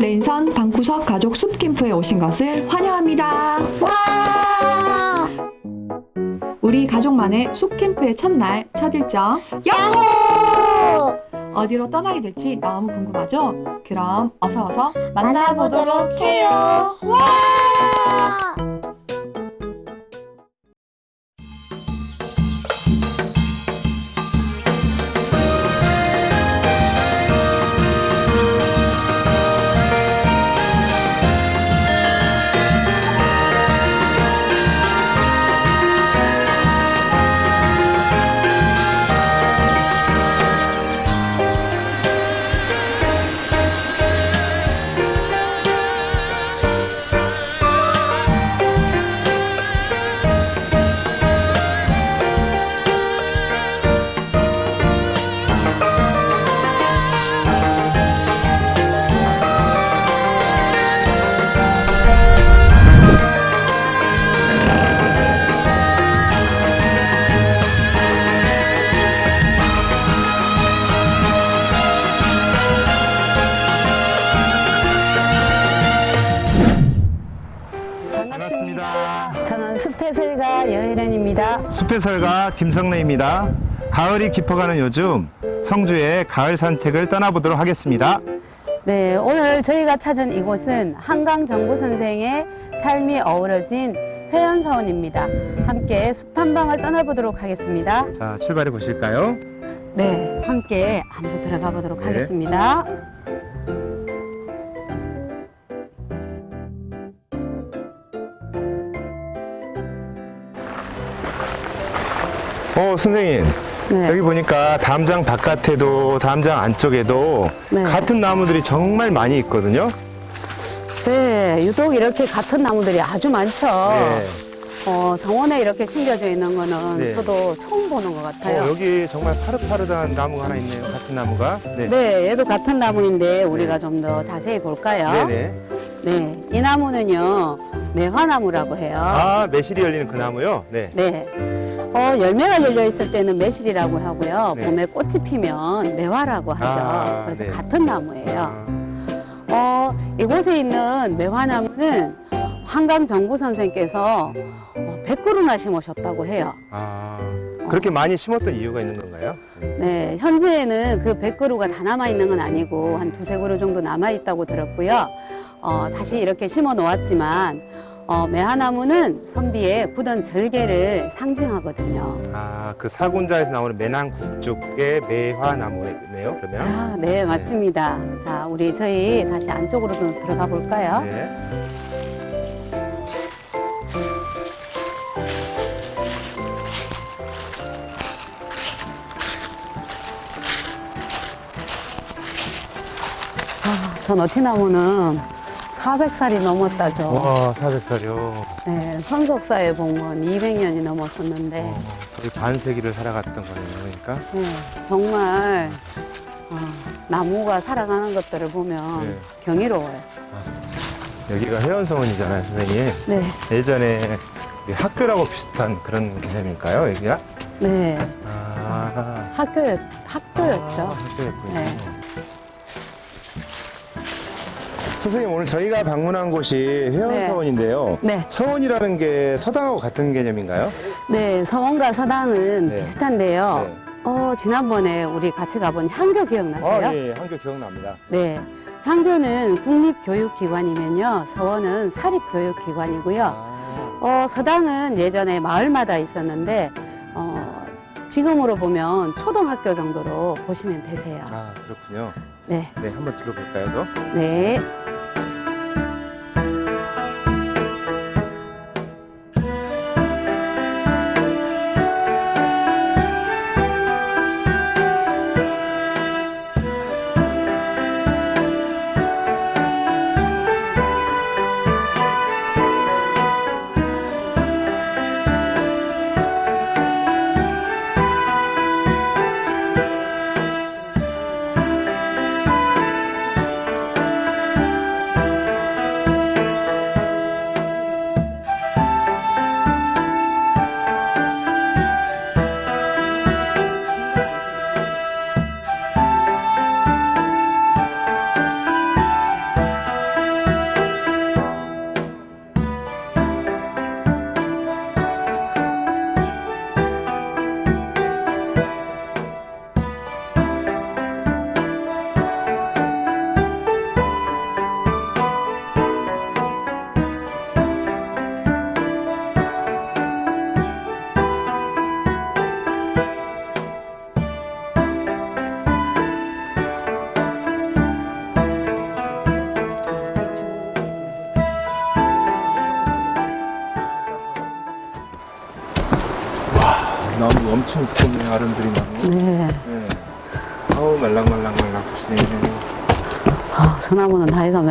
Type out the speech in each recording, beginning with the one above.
레인선 방구석 가족 숲 캠프에 오신 것을 환영합니다. 와! 우리 가족만의 숲 캠프의 첫날 첫 일정 야호! 어디로 떠나게 될지 너무 궁금하죠? 그럼 어서 어서 만나보도록 해요. 와! 반갑습니다. 저는 숲해설가 여혜련입니다. 숲의 설가 김성래입니다. 가을이 깊어가는 요즘 성주의 가을 산책을 떠나보도록 하겠습니다. 네, 오늘 저희가 찾은 이곳은 한강 정부 선생의 삶이 어우러진 회원사원입니다. 함께 숲 탐방을 떠나보도록 하겠습니다. 자, 출발해 보실까요? 네, 함께 안으로 들어가 보도록 네. 하겠습니다. 어, 선생님. 네, 여기 보니까 담장 바깥에도 담장 안쪽에도 네. 같은 나무들이 정말 많이 있거든요. 네, 유독 이렇게 같은 나무들이 아주 많죠. 네. 어, 정원에 이렇게 심겨져 있는 거는 네. 저도 처음 보는 것 같아요. 어, 여기 정말 파릇파릇한 나무가 하나 있네요. 같은 나무가. 네. 네, 얘도 같은 나무인데 우리가 좀 더 자세히 볼까요? 네네. 네, 이 나무는요 매화나무라고 해요. 아, 매실이 열리는 그 나무요? 네. 네, 어, 열매가 열려 있을 때는 매실이라고 하고요. 네. 봄에 꽃이 피면 매화라고 하죠. 아, 그래서 네. 같은 나무예요. 아, 어, 이곳에 있는 매화나무는 한강 정부 선생께서 어, 100그루나 심으셨다고 해요. 아, 그렇게 많이 심었던 이유가 있는 건가요? 네, 현재에는 그 100그루가 다 남아 있는 건 아니고 한 두세 그루 정도 남아 있다고 들었고요. 어, 다시 이렇게 심어 놓았지만 어, 매화나무는 선비의 굳은 절개를 상징하거든요. 아, 그 사군자에서 나오는 매낭국 쪽의 매화나무네요, 그러면? 아, 네, 맞습니다. 자, 우리 저희 다시 안쪽으로 좀 들어가 볼까요? 네. 아, 저 너티나무는 400살이 넘었다죠. 와, 사백살이요. 네, 선속사의 복문 200년이 넘었었는데, 어, 거의 반세기를 살아갔던 거네요, 그러니까. 네, 정말 어, 나무가 살아가는 것들을 보면 네. 경이로워요. 여기가 해연성원이잖아요, 선생님. 네, 예전에 우리 학교라고 비슷한 그런 개념일까요, 여기가? 네, 아, 학교였, 학교였죠. 아, 학교였군요. 네. 선생님, 오늘 저희가 방문한 곳이 회원서원인데요. 네, 서원이라는 게 서당하고 같은 개념인가요? 네, 서원과 서당은 네. 비슷한데요. 네. 어, 지난번에 우리 같이 가본 향교 기억나세요? 아, 예, 학교 기억납니다. 네. 향교는 국립교육기관이면요. 서원은 사립교육기관이고요. 아, 어, 서당은 예전에 마을마다 있었는데, 어, 지금으로 보면 초등학교 정도로 보시면 되세요. 아, 그렇군요. 네. 네, 한번 들어볼까요, 더? 네.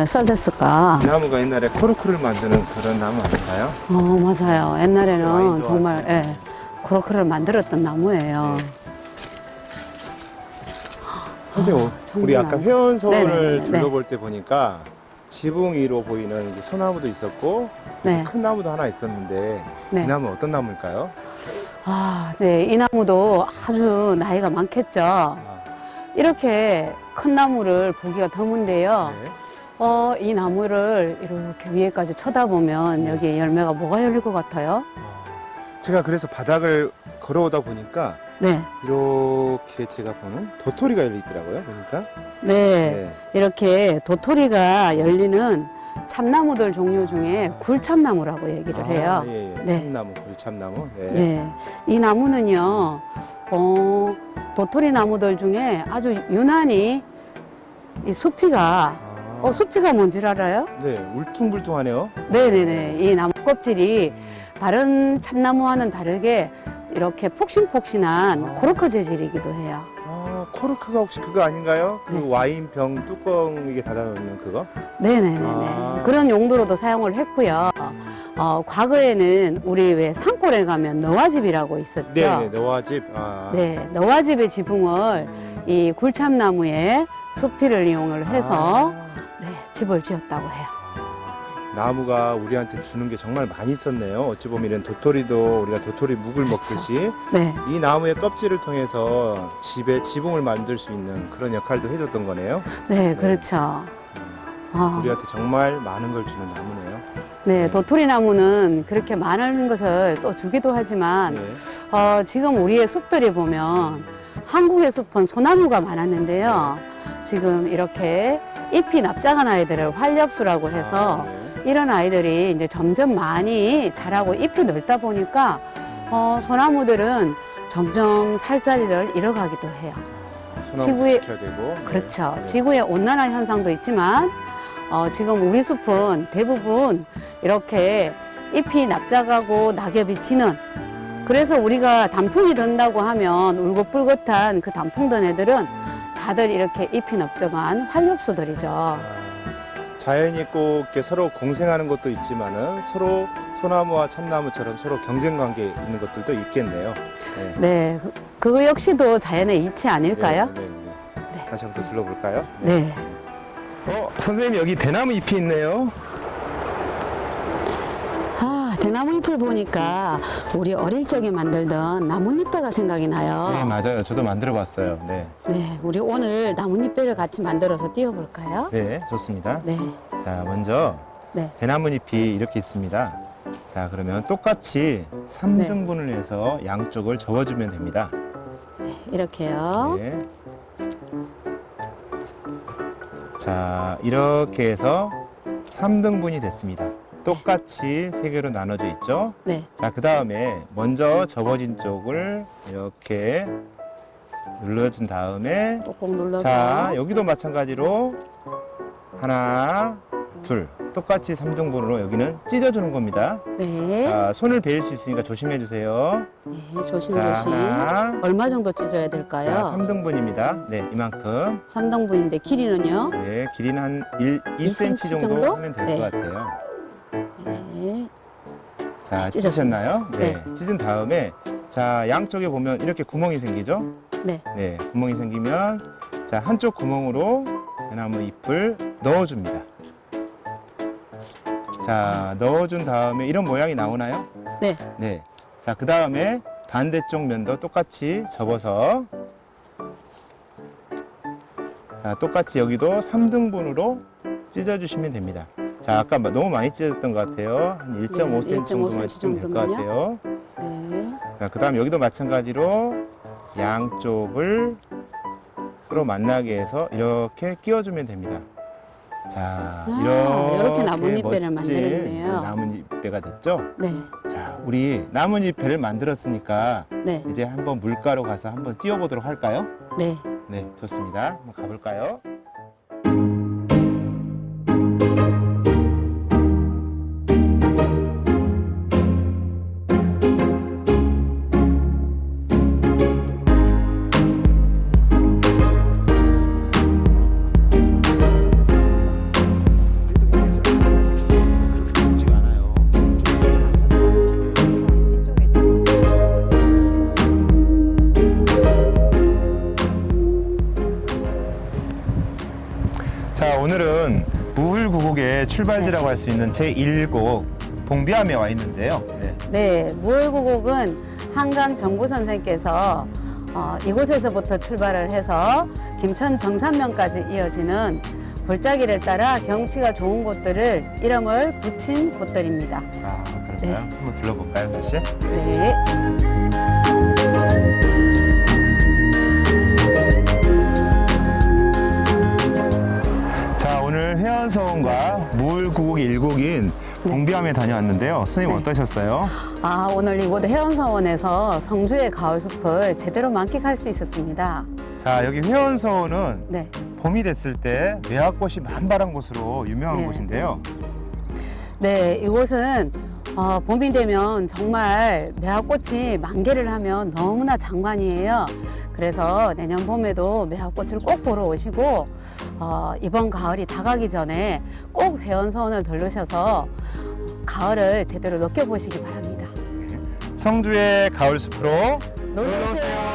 소나무는 나이가 몇살 됐을까? 이 나무가 옛날에 코르크를 만드는 그런 나무 아닌가요? 어, 맞아요. 옛날에는 와인도 정말, 예, 코르크를 만들었던 나무예요. 선생님, 우리 아까 정말. 회원서를 네네네, 네. 둘러볼 때 보니까 지붕 위로 보이는 이게 소나무도 있었고 네. 큰 나무도 하나 있었는데 네. 이 나무 는 어떤 나무일까요? 아, 네. 이 나무도 아주 나이가 많겠죠. 아, 이렇게 큰 나무를 보기가 드문데요. 네. 어, 이 나무를 이렇게 위에까지 쳐다보면 네. 여기에 열매가 뭐가 열릴 것 같아요? 제가 그래서 바닥을 걸어오다 보니까 네. 이렇게 제가 보는 도토리가 열려 있더라고요. 보니까. 네. 이렇게 도토리가 열리는 참나무들 종류 중에 굴참나무라고 얘기를 해요. 아, 예, 예. 네. 참나무, 굴참나무. 네. 네. 이 나무는요, 어, 도토리 나무들 중에 아주 유난히 이 수피가, 아, 어, 수피가 뭔지 알아요? 네, 울퉁불퉁하네요. 네네네. 이 나무 껍질이 음, 다른 참나무와는 다르게 이렇게 폭신폭신한 아. 코르크 재질이기도 해요. 아, 코르크가 혹시 그거 아닌가요? 그 네. 와인병 뚜껑에 닫아놓는 그거? 네네네네. 아. 그런 용도로도 사용을 했고요. 어, 과거에는 우리 왜 산골에 가면 너와집이라고 있었죠. 네, 네, 너와집. 아. 네, 너와집의 지붕을 음. 이 굴참나무에 수피를 이용을 해서 아. 네, 집을 지었다고 해요. 나무가 우리한테 주는 게 정말 많이 있었네요. 어찌 보면 이런 도토리도 우리가 도토리 묵을 그렇죠. 먹듯이 네, 이 나무의 껍질을 통해서 집에 지붕을 만들 수 있는 그런 역할도 해줬던 거네요. 네, 그렇죠. 아, 우리한테 정말 많은 걸 주는 나무네요. 네, 도토리 나무는 그렇게 많은 것을 또 주기도 하지만 네. 어, 지금 우리의 숲들이 보면 한국의 숲은 소나무가 많았는데요. 지금 이렇게 잎이 납작한 아이들을 활엽수라고 해서 아, 네. 이런 아이들이 이제 점점 많이 자라고 잎이 넓다 보니까 어, 소나무들은 점점 살 자리를 잃어가기도 해요. 지켜야 되고. 네. 그렇죠. 네. 지구의 온난화 현상도 있지만 어, 지금 우리 숲은 대부분 이렇게 잎이 납작하고 낙엽이 지는 음, 그래서 우리가 단풍이 든다고 하면 울긋불긋한 그 단풍 든 애들은 다들 이렇게 잎이 넓적한 활엽수들이죠. 아, 자연이 꼭 이렇게 서로 공생하는 것도 있지만은 서로 소나무와 참나무처럼 서로 경쟁 관계 있는 것들도 있겠네요. 네. 네, 그- 그거 역시도 자연의 이치 아닐까요? 네, 네, 네. 네. 다시 한번 더 둘러볼까요? 네. 어, 선생님 여기 대나무 잎이 있네요. 아, 대나무 잎을 보니까 우리 어릴 적에 만들던 나뭇잎배가 생각이 나요. 네, 맞아요. 저도 만들어 봤어요. 네. 네, 우리 오늘 나뭇잎배를 같이 만들어서 띄워볼까요? 네, 좋습니다. 네, 자, 먼저 네, 대나무잎이 이렇게 있습니다. 자, 그러면 똑같이 3등분을 해서 양쪽을 접어주면 됩니다. 이렇게요. 네. 자, 이렇게 해서 3등분이 됐습니다. 똑같이 세 개로 나눠져 있죠. 네, 자, 그 다음에 먼저 접어진 쪽을 이렇게 눌러준 다음에 꼭꼭 눌러서. 자, 여기도 마찬가지로 하나, 둘. 똑같이 3등분으로 여기는 찢어주는 겁니다. 네, 자, 손을 베일 수 있으니까 조심해 주세요. 네, 자, 조심조심. 하나. 얼마 정도 찢어야 자, 될까요? 3등분입니다. 네, 이만큼. 3등분인데 길이는요? 네, 길이는 한 1, 2cm 2cm 정도, 정도? 하면 될것 네. 같아요. 네, 자, 찢었습니다. 찢으셨나요? 네. 찢은 다음에 자, 양쪽에 보면 이렇게 구멍이 생기죠? 네, 네, 구멍이 생기면 자, 한쪽 구멍으로 대나무 잎을 넣어 줍니다. 자, 넣어 준 다음에 이런 모양이 나오나요? 네, 네. 자, 그 다음에 반대쪽 면도 똑같이 접어서 자, 똑같이 여기도 3등분으로 찢어주시면 됩니다. 자, 아까 마- 너무 많이 찢어졌던 것 같아요. 한 1.5cm 네, 1.5 정도만 찢으면 될 것 정도면요? 같아요. 네, 자, 그 다음 여기도 마찬가지로 양쪽을 서로 만나게 해서 이렇게 끼워주면 됩니다. 자, 아, 이렇게, 이렇게 나뭇잎배를 멋진 만들었네요. 나뭇잎배가 됐죠? 네, 자, 우리 나뭇잎배를 만들었으니까 네, 이제 한번 물가로 가서 한번 띄워보도록 할까요? 네. 네, 좋습니다. 한번 가볼까요? 오늘은 무울구곡의 출발지라고 할 수 있는 제1곡 봉비암에 와 있는데요. 네. 네, 무월구곡은 한강 정구 선생께서 어, 이곳에서부터 출발을 해서 김천 정산면까지 이어지는 골짜기를 따라 경치가 좋은 곳들을 이름을 붙인 곳들입니다. 아, 그런가요? 네. 한번 둘러볼까요, 다시? 네. 해안서원과 무울구곡 1곡인 봉비암에 다녀왔는데요. 선생님 네. 어떠셨어요? 아, 오늘 이곳 해운사원에서 성주의 가을 숲을 제대로 만끽할 수 있었습니다. 자, 여기 회원서원은 네. 봄이 됐을 때 매화꽃이 만발한 곳으로 유명한 네. 곳인데요. 네, 이곳은 어, 봄이 되면 정말 매화꽃이 만개를 하면 너무나 장관이에요. 그래서 내년 봄에도 매화꽃을 꼭 보러 오시고 어, 이번 가을이 다가기 전에 꼭 회원서원을 들르셔서 가을을 제대로 느껴보시기 바랍니다. 성주의 가을 숲으로 놀러 오세요.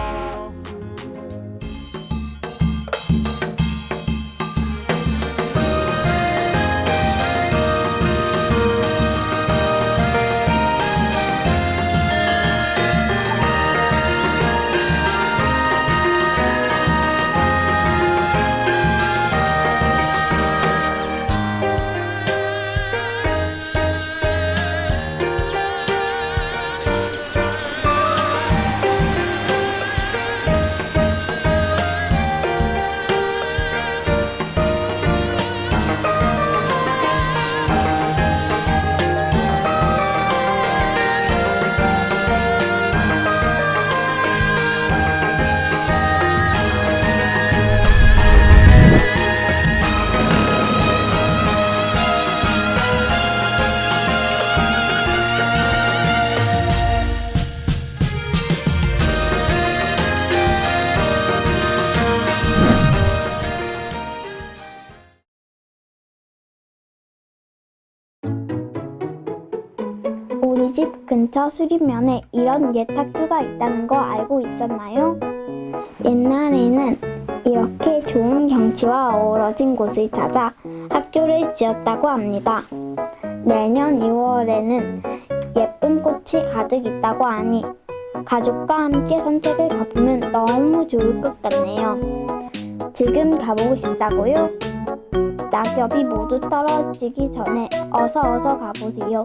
집 근처 수리면에 이런 옛 학교가 있다는 거 알고 있었나요? 옛날에는 이렇게 좋은 경치와 어우러진 곳을 찾아 학교를 지었다고 합니다. 내년 2월에는 예쁜 꽃이 가득 있다고 하니 가족과 함께 산책을 가보면 너무 좋을 것 같네요. 지금 가보고 싶다고요? 낙엽이 모두 떨어지기 전에 어서 어서 가보세요.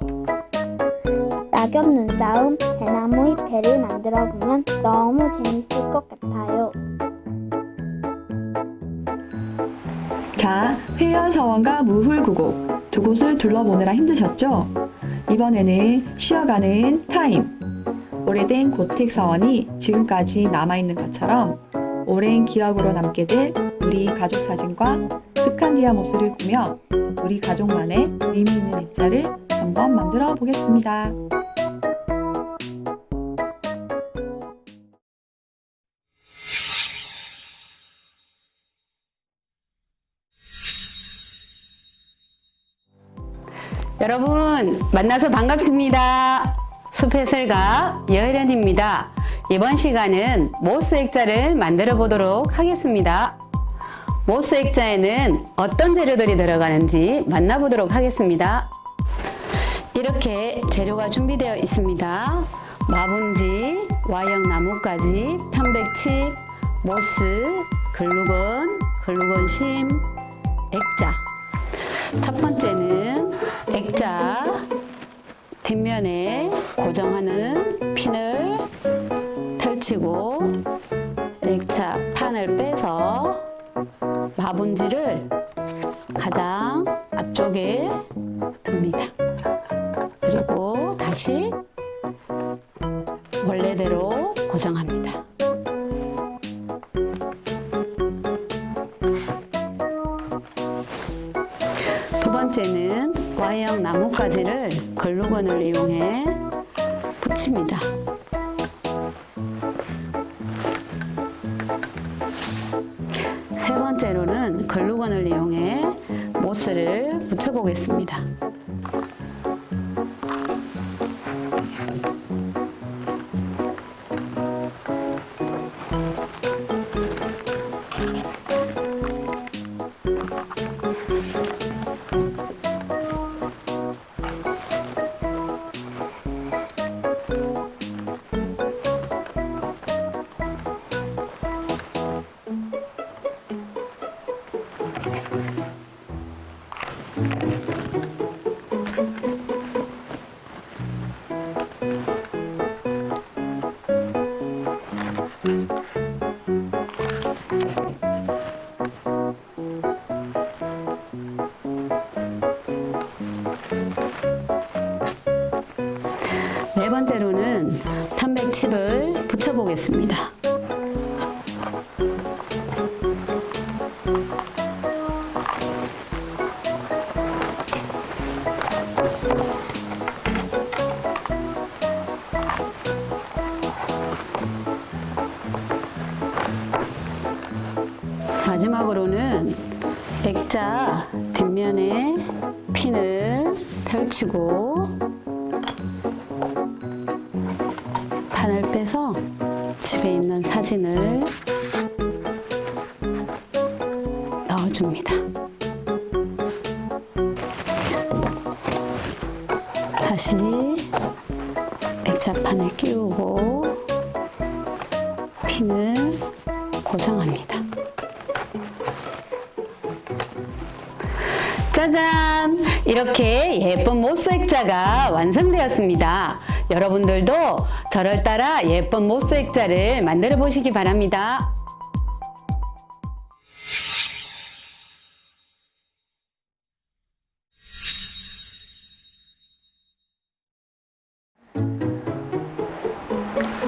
낙엽 눈싸움, 대나무 잎배를 만들어 보면 너무 재밌을 것 같아요. 자, 회연서원과 무hul구곡 두 곳을 둘러보느라 힘드셨죠? 이번에는 쉬어가는 타임. 오래된 고택 서원이 지금까지 남아있는 것처럼 오랜 기억으로 남게 될 우리 가족 사진과 스칸디아 몹스를 꾸며 우리 가족만의 의미 있는 액자를 한번 만들어 보겠습니다. 여러분 만나서 반갑습니다. 숲해설가 여혜련입니다. 이번 시간은 모스 액자를 만들어 보도록 하겠습니다. 모스 액자에는 어떤 재료들이 들어가는지 만나보도록 하겠습니다. 이렇게 재료가 준비되어 있습니다. 마분지, 와형 나뭇가지, 편백칩, 모스, 글루건, 글루건 심, 액자. 첫 번째는 액자 뒷면에 고정하는 핀을 펼치고 액자 판을 빼서 마분지를 가장 앞쪽에 둡니다. 그리고 다시 원래대로 고정합니다. 글루건을 이용해 마지막으로는 액자 뒷면에 핀을 펼치고 판을 빼서 집에 있는 사진을 여러분들도 저를 따라 예쁜 모스 액자를 만들어 보시기 바랍니다.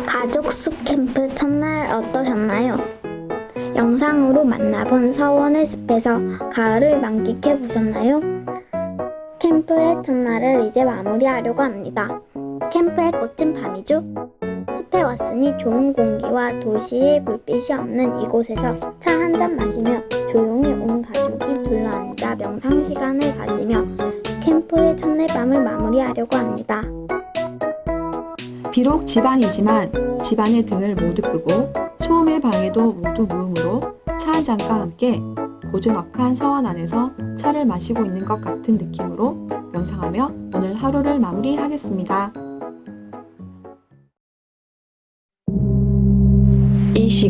가족 숲 캠프 첫날 어떠셨나요? 영상으로 만나본 서원의 숲에서 가을을 만끽해 보셨나요? 캠프의 첫날을 이제 마무리하려고 합니다. 캠프의 꽃은 밤이죠? 숲에 왔으니 좋은 공기와 도시의 불빛이 없는 이곳에서 차 한 잔 마시며 조용히 온 가족이 둘러앉아 명상 시간을 가지며 캠프의 첫날 밤을 마무리하려고 합니다. 비록 집안이지만 집안의 등을 모두 끄고 소음의 방해도 모두 무음으로 차 한 잔과 함께 고즈넉한 서원 안에서 차를 마시고 있는 것 같은 느낌으로 명상하며 오늘 하루를 마무리하겠습니다.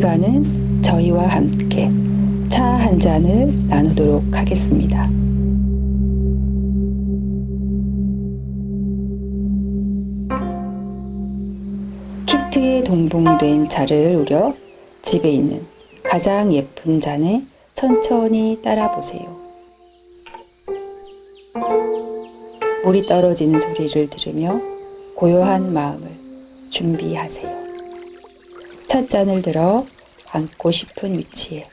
시간은 저희와 함께 차 한 잔을 나누도록 하겠습니다. 키트에 동봉된 차를 우려 집에 있는 가장 예쁜 잔에 천천히 따라 보세요. 물이 떨어지는 소리를 들으며 고요한 마음을 준비하세요. 찻잔을 들어 앉고 싶은 위치에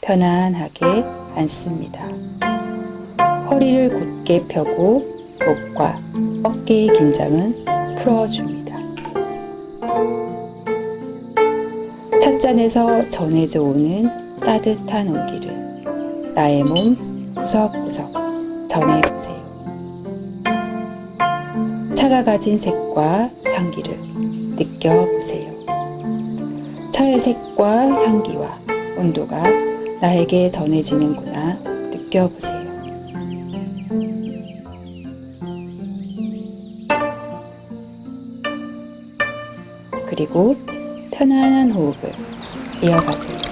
편안하게 앉습니다. 허리를 곧게 펴고 목과 어깨의 긴장은 풀어줍니다. 찻잔에서 전해져 오는 따뜻한 온기를 나의 몸 구석구석 전해보세요. 차가 가진 색과 향기를 느껴보세요. 차의 색과 향기와 온도가 나에게 전해지는구나 느껴보세요. 그리고 편안한 호흡을 이어가세요.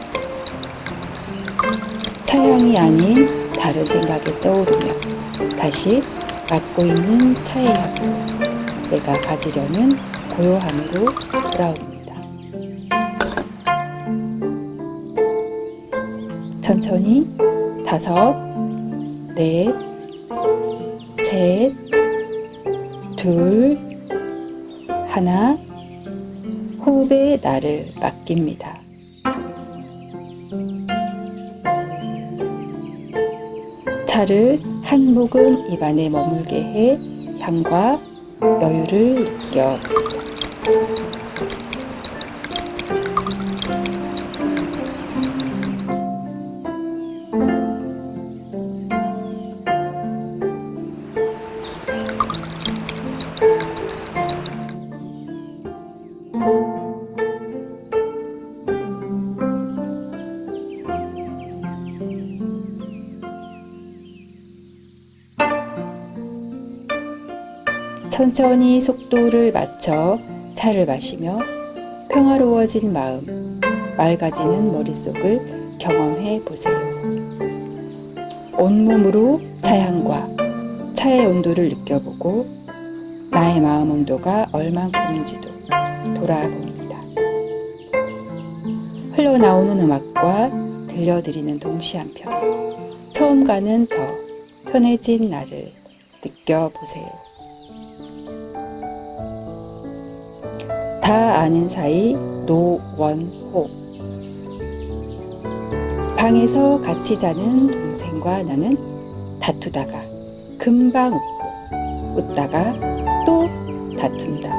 차향이 아닌 다른 생각이 떠오르며 다시 맡고 있는 차의 향을 내가 가지려는 고요함으로 돌아옵니다. 천천히. 다섯, 넷, 셋, 둘, 하나, 호흡에 나를 맡깁니다. 차를 한 모금 입안에 머물게 해 향과 여유를 느껴 천천히 속도를 맞춰 차를 마시며 평화로워진 마음, 맑아지는 머릿속을 경험해 보세요. 온몸으로 차향과 차의 온도를 느껴보고 나의 마음 온도가 얼만큼인지도 돌아봅니다. 흘러나오는 음악과 들려드리는 동시 한편 처음과는 더 편해진 나를 느껴보세요. 다 아는 사이 노원호 방에서 같이 자는 동생과 나는 다투다가 금방 웃고 웃다가 또 다툰다.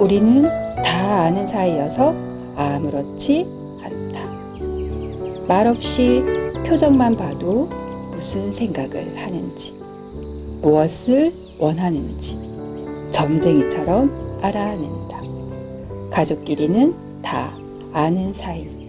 우리는 다 아는 사이여서 아무렇지 않다. 말없이 표정만 봐도 무슨 생각을 하는지, 무엇을 원하는지 점쟁이처럼 알아낸다. 가족끼리는 다 아는 사이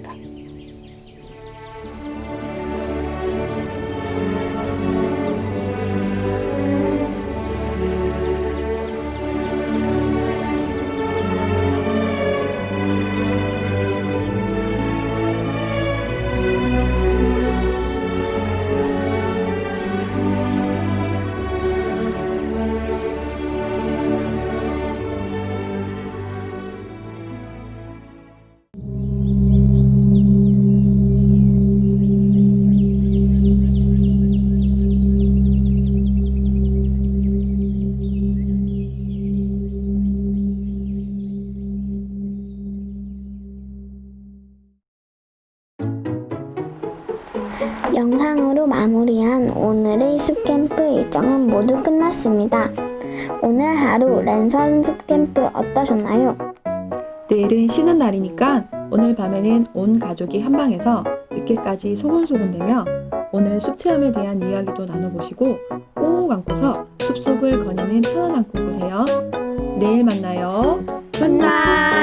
마무리한 오늘의 숲캠프 일정은 모두 끝났습니다. 오늘 하루 랜선 숲캠프 어떠셨나요? 내일은 쉬는 날이니까 오늘 밤에는 온 가족이 한 방에서 늦게까지 소곤소곤대며 오늘 숲 체험에 대한 이야기도 나눠보시고 꼭 안고서 숲속을 거니는 편안한 꿈 꾸세요. 내일 만나요. 굿나잇!